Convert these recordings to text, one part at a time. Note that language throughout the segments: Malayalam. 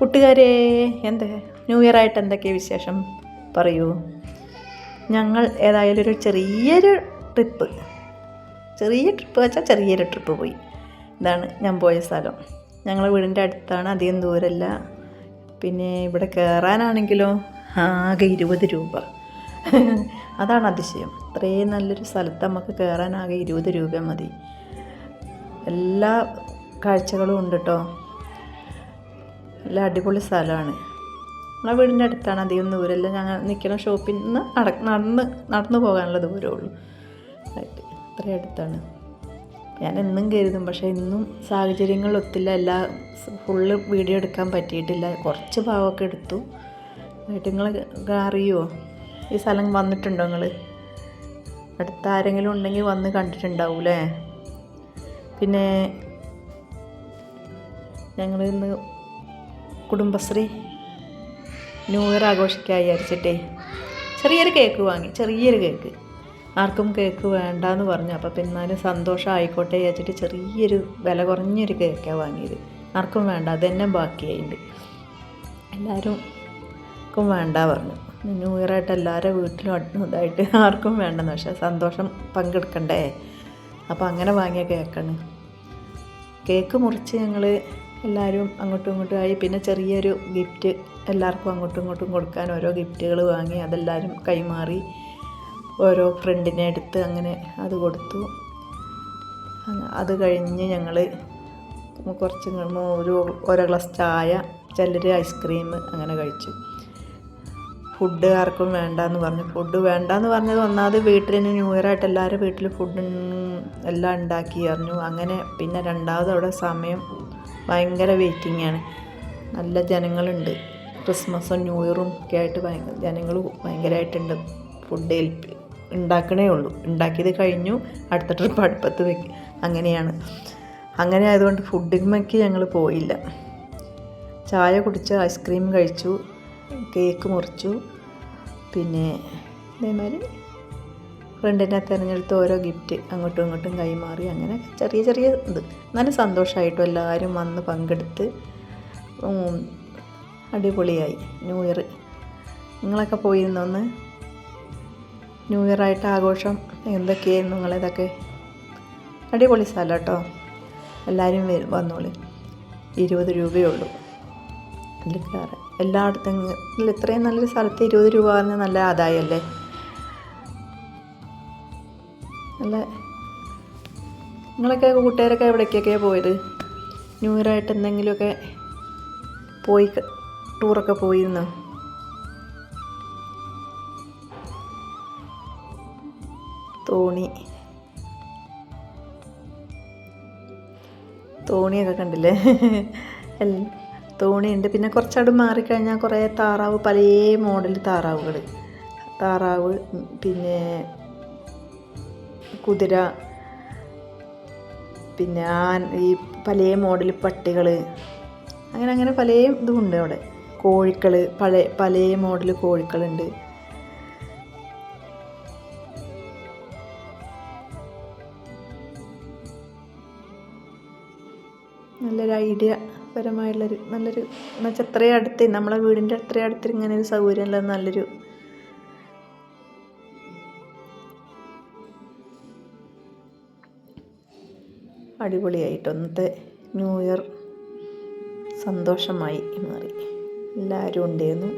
കൂട്ടുകാരെ എന്ത്? ന്യൂ ഇയർ ആയിട്ട് എന്തൊക്കെ വിശേഷം? പറയൂ. ഞങ്ങൾ ഏതായാലും ഒരു ചെറിയൊരു ട്രിപ്പ്. ചെറിയ ട്രിപ്പ് വെച്ചാൽ ചെറിയൊരു ട്രിപ്പ് പോയി. ഇതാണ് ഞാൻ പോയ സ്ഥലം. ഞങ്ങളെ വീടിന്റെ അടുത്താണ് അധികം ദൂരമല്ല പിന്നെ ഇവിടെ കയറാനാണെങ്കിലോ ആകെ ഇരുപത് രൂപ. അതാണ് അതിശയം. ഇത്രയും നല്ലൊരു സ്ഥലത്ത് നമുക്ക് കയറാനാകെ ഇരുപത് രൂപ മതി. എല്ലാ കാഴ്ചകളും ഉണ്ട് കേട്ടോ നല്ല അടിപൊളി സ്ഥലമാണ്. നമ്മളെ വീടിന്റെ അടുത്താണ് അധികം ദൂരമെല്ലാം. ഞങ്ങൾ നിൽക്കുന്ന ഷോപ്പിൽ നിന്ന് നട നടന്ന് നടന്നു പോകാനുള്ള ദൂരമേ റൈറ്റ് അത്രയും അടുത്താണ്. ഞാൻ എന്നും കരുതും. പക്ഷേ ഇന്നും സാഹചര്യങ്ങൾ ഒത്തില്ല. എല്ലാ ഫുള്ള് വീഡിയോ എടുക്കാൻ പറ്റിയിട്ടില്ല. കുറച്ച് ഭാഗമൊക്കെ എടുത്തു. എന്നിട്ട് നിങ്ങൾ അറിയുമോ ഈ സ്ഥലം വന്നിട്ടുണ്ടോ നിങ്ങൾ അടുത്ത ആരെങ്കിലും ഉണ്ടെങ്കിൽ വന്ന് കണ്ടിട്ടുണ്ടാവൂലേ പിന്നെ ഞങ്ങൾ ഇന്ന് കുടുംബശ്രീ ന്യൂ ഇയർ ആഘോഷിക്കാൻ വിചാരിച്ചിട്ടേ ചെറിയൊരു കേക്ക് വാങ്ങി ചെറിയൊരു കേക്ക്. ആർക്കും കേക്ക് വേണ്ട എന്ന് പറഞ്ഞു. അപ്പോൾ പിന്നാലും സന്തോഷമായിക്കോട്ടെ വിചാരിച്ചിട്ട് ചെറിയൊരു വില കുറഞ്ഞൊരു കേക്കാണ് വാങ്ങിയത്. ആർക്കും വേണ്ട അതെന്നെ ബാക്കിയായിട്ട് ബാക്കിയായിട്ടുണ്ട് എല്ലാവരും ക്കും വേണ്ട പറഞ്ഞു. ന്യൂ ഇയർ ആയിട്ട് എല്ലാവരുടെ വീട്ടിലും ഇതായിട്ട് ആർക്കും വേണ്ടെന്ന് പക്ഷേ സന്തോഷം പങ്കെടുക്കണ്ടേ? അപ്പോൾ അങ്ങനെ വാങ്ങിയ കേക്കാണ്. കേക്ക് മുറിച്ച് ഞങ്ങൾ എല്ലാവരും അങ്ങോട്ടും ഇങ്ങോട്ടും ആയി. പിന്നെ ചെറിയൊരു ഗിഫ്റ്റ് എല്ലാവർക്കും അങ്ങോട്ടും ഇങ്ങോട്ടും കൊടുക്കാൻ ഓരോ ഗിഫ്റ്റുകൾ വാങ്ങി അതെല്ലാവരും കൈമാറി ഓരോ ഫ്രണ്ടിനെ എടുത്ത് അങ്ങനെ അത് കൊടുത്തു. അത് കഴിഞ്ഞ് ഞങ്ങൾ കുറച്ച് ഒരു ഓരോ ഗ്ലാസ് ചായ ചിലർ ഐസ്ക്രീം അങ്ങനെ കഴിച്ചു. ഫുഡ് ആർക്കും വേണ്ടെന്ന് പറഞ്ഞു. ഫുഡ് വേണ്ടെന്ന് പറഞ്ഞത് ഒന്നാമത് വീട്ടിൽ തന്നെ ന്യൂ ഇയർ ആയിട്ട് എല്ലാവരും വീട്ടിൽ ഫുഡ് എല്ലാം ഉണ്ടാക്കി അറിഞ്ഞു. അങ്ങനെ പിന്നെ രണ്ടാമത് അവിടെ സമയം ഭയങ്കര വെയിറ്റിംഗ് ആണ്. നല്ല ജനങ്ങളുണ്ട്. ക്രിസ്മസും ന്യൂ ഇയറും ഒക്കെ ആയിട്ട് ഭയങ്കര ജനങ്ങൾ ഭയങ്കരമായിട്ടുണ്ട് ഫുഡ് ഏൽപ്പി ഉണ്ടാക്കണേ ഉള്ളൂ. ഉണ്ടാക്കിയത് കഴിഞ്ഞു. അടുത്ത ട്രിപ്പ് അടുപ്പത്ത് വെക്കും. അങ്ങനെയാണ്. അങ്ങനെ ആയതുകൊണ്ട് ഫുഡിന്മേക്ക് ഞങ്ങൾ പോയില്ല. ചായ കുടിച്ച് ഐസ്ക്രീം കഴിച്ചു. കേക്ക് മുറിച്ചു. പിന്നെ ഇതേമാതിരി ഫ്രണ്ടിനെ തിരഞ്ഞെടുത്ത് ഓരോ ഗിഫ്റ്റ് അങ്ങോട്ടും ഇങ്ങോട്ടും കൈമാറി. അങ്ങനെ ചെറിയ ചെറിയ ഇത്. നല്ല സന്തോഷമായിട്ടും എല്ലാവരും വന്ന് പങ്കെടുത്ത് അടിപൊളിയായി. ന്യൂ ഇയർ നിങ്ങളൊക്കെ പോയിരുന്നൊന്ന് ന്യൂ ഇയർ ആയിട്ട് ആഘോഷം എന്തൊക്കെയായിരുന്നു നിങ്ങളിതൊക്കെ? അടിപൊളി സ്ഥലം കേട്ടോ. എല്ലാവരും വരും വന്നോളി. ഇരുപത് രൂപയേ ഉള്ളൂ കയറാൻ എല്ലായിടത്തും ഇത്രയും നല്ലൊരു സ്ഥലത്ത് ഇരുപത് രൂപ പറഞ്ഞാൽ നല്ല ആദായമല്ലേ? നല്ല നിങ്ങളൊക്കെ കൂട്ടുകാരൊക്കെ എവിടേക്കൊക്കെ പോയത്? ന്യൂ ഇയർ ആയിട്ട് എന്തെങ്കിലുമൊക്കെ പോയി ടൂറൊക്കെ പോയിരുന്നോ? തോണി. തോണിയൊക്കെ കണ്ടില്ലേ? തോണിയുണ്ട്. പിന്നെ കുറച്ചവിടെ മാറിക്കഴിഞ്ഞാൽ കുറേ താറാവ് പല മോഡൽ താറാവുകൾ താറാവ് പിന്നെ കുതിര പിന്നെ ആൻ ഈ പല മോഡൽ പട്ടികൾ അങ്ങനെ അങ്ങനെ പല ഇതുമുണ്ട് അവിടെ. കോഴിക്കൾ പഴയ പല മോഡൽ കോഴിക്കളുണ്ട്. നല്ലൊരു ഐഡിയ പരമായുള്ളൊരു നല്ലൊരു എന്നുവെച്ചാൽ അത്രയും അടുത്ത് നമ്മളെ വീടിന്റെ അത്രയും അടുത്ത് ഇങ്ങനെ ഒരു സൗകര്യം ഉള്ളത് നല്ലൊരു അടിപൊളിയായിട്ട് ഒന്നത്തെ ന്യൂ ഇയർ സന്തോഷമായി മാറി എല്ലാവരും ഉണ്ടായിരുന്നു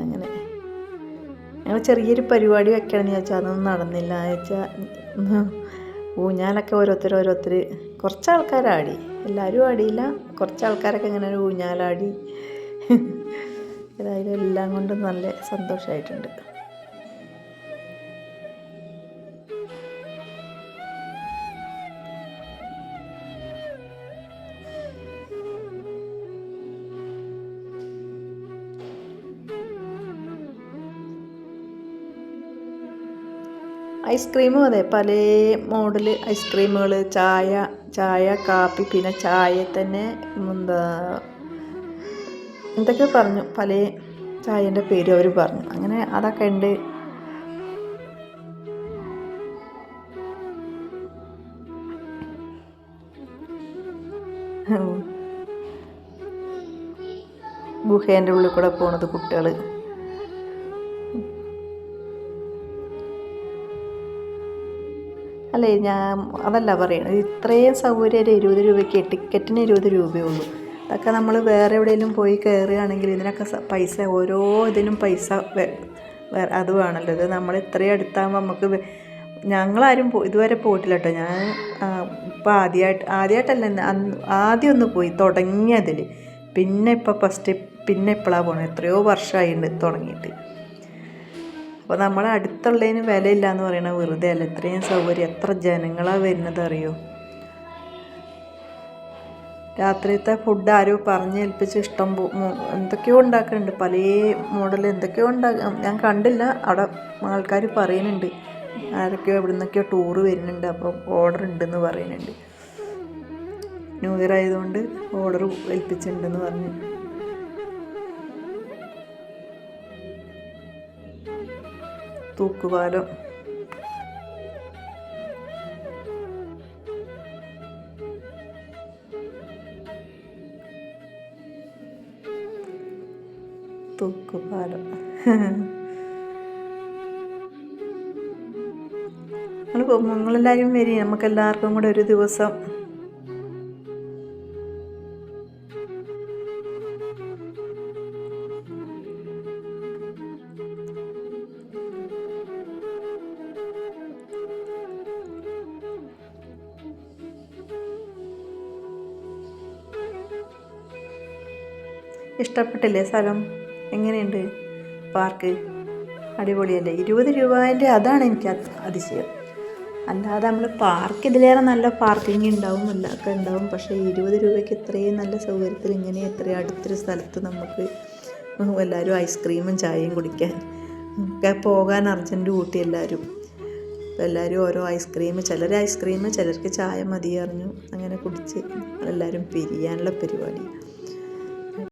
അങ്ങനെ. ഞങ്ങൾ ചെറിയൊരു പരിപാടി വെക്കണമെന്ന് ചോദിച്ചാൽ അതൊന്നും നടന്നില്ല. വെച്ചാൽ ഊഞ്ഞാലൊക്കെ ഓരോരുത്തർ ഓരോരുത്തർ കുറച്ച് ആൾക്കാരാടി എല്ലാവരും ആടിയില്ല. കുറച്ച് ആൾക്കാരൊക്കെ ഇങ്ങനെ ഒരു ഊഞ്ഞാലാടി. ഏതായാലും എല്ലാം കൊണ്ടും നല്ല സന്തോഷമായിട്ടുണ്ട് ഐസ്ക്രീമും അതെ പല മോഡൽ ഐസ്ക്രീമുകൾ ചായ ചായ കാപ്പി പിന്നെ ചായ തന്നെ എന്താ എന്തൊക്കെ പറഞ്ഞു പല ചായന്റെ പേര് അവർ പറഞ്ഞു. അങ്ങനെ അതൊക്കെ ഉണ്ട്. ഗുഹേന്റെ ഉള്ളിൽ കൂടെ പോണത് കുട്ടികൾ അല്ലേ ഞാൻ അതല്ല പറയണത്. ഇത്രയും സൗകര്യം ഇരുപത് രൂപയ്ക്ക് ടിക്കറ്റിന് ഇരുപത് രൂപയേ ഉള്ളൂ അതൊക്കെ നമ്മൾ വേറെ എവിടെയെങ്കിലും പോയി കയറുകയാണെങ്കിൽ ഇതിനൊക്കെ പൈസ ഓരോ ഇതിനും പൈസ വേറെ അത് വേണമല്ലോ. ഇത് നമ്മൾ ഇത്രയും അടുത്താകുമ്പോൾ നമുക്ക് ഞങ്ങളാരും പോ ഇതുവരെ പോയിട്ടില്ല കേട്ടോ. ഞാൻ ഇപ്പം ആദ്യമായിട്ട് ആദ്യമായിട്ടല്ല ആദ്യം ഒന്ന് പോയി തുടങ്ങിയതിൽ പിന്നെ ഇപ്പം ഫസ്റ്റ് പിന്നെ ഇപ്പോഴാണ് പോണത്. എത്രയോ വർഷമായിട്ടുണ്ട് തുടങ്ങിയിട്ട്. അപ്പോൾ നമ്മളെ അടുത്തുള്ളതിന് വിലയില്ല എന്ന് പറയണത് വെറുതെ അല്ല ഇത്രയും സൗകര്യം എത്ര ജനങ്ങളാണ് വരുന്നത് അറിയോ? രാത്രിയത്തെ ഫുഡ് ആരോ പറഞ്ഞേൽപ്പിച്ച് ഇഷ്ടം പോ മു- എന്തൊക്കെയോ ഉണ്ടാക്കുന്നുണ്ട് പല മോഡൽ എന്തൊക്കെയോ ഉണ്ടാക്കാം ഞാൻ കണ്ടില്ല. അവിടെ ആൾക്കാർ പറയുന്നുണ്ട്. ആരൊക്കെയോ എവിടെ നിന്നൊക്കെയോ ടൂറ് വരുന്നുണ്ട്. അപ്പോൾ ഓർഡർ ഉണ്ടെന്ന് പറയുന്നുണ്ട്. ന്യൂ ഇയർ ആയതുകൊണ്ട് ഓർഡർ ഏൽപ്പിച്ചിട്ടുണ്ടെന്ന് പറഞ്ഞു. തൂക്കുപാലം. തൂക്കുപാലം. നിങ്ങളെല്ലാവരും വരി നമുക്കെല്ലാവർക്കും കൂടെ ഒരു ദിവസം ഇഷ്ടപ്പെട്ടില്ലേ സ്ഥലം? എങ്ങനെയുണ്ട്? പാർക്ക്? അടിപൊളിയല്ലേ? ഇരുപത് രൂപേന്റെ അതാണ് എനിക്ക് അതിശയം. അല്ലാതെ നമ്മൾ പാർക്ക് ഇതിലേറെ നല്ല പാർക്കിംഗ് ഉണ്ടാവും എല്ലാവർക്കും ഉണ്ടാവും. പക്ഷേ ഇരുപത് രൂപയ്ക്ക് ഇത്രയും നല്ല സൗകര്യത്തിൽ ഇങ്ങനെ ഇത്രയും അടുത്തൊരു സ്ഥലത്ത് നമുക്ക് എല്ലാവരും ഐസ്ക്രീമും ചായയും കുടിക്കാൻ ഒക്കെ പോകാൻ അർജന്റ് കൂട്ടി എല്ലാവരും. അപ്പോൾ എല്ലാവരും ഓരോ ഐസ്ക്രീം ചിലർ ഐസ്ക്രീം ചിലർക്ക് ചായ മതി അറിഞ്ഞു. അങ്ങനെ കുടിച്ച് എല്ലാവരും പിരിയാനുള്ള പരിപാടി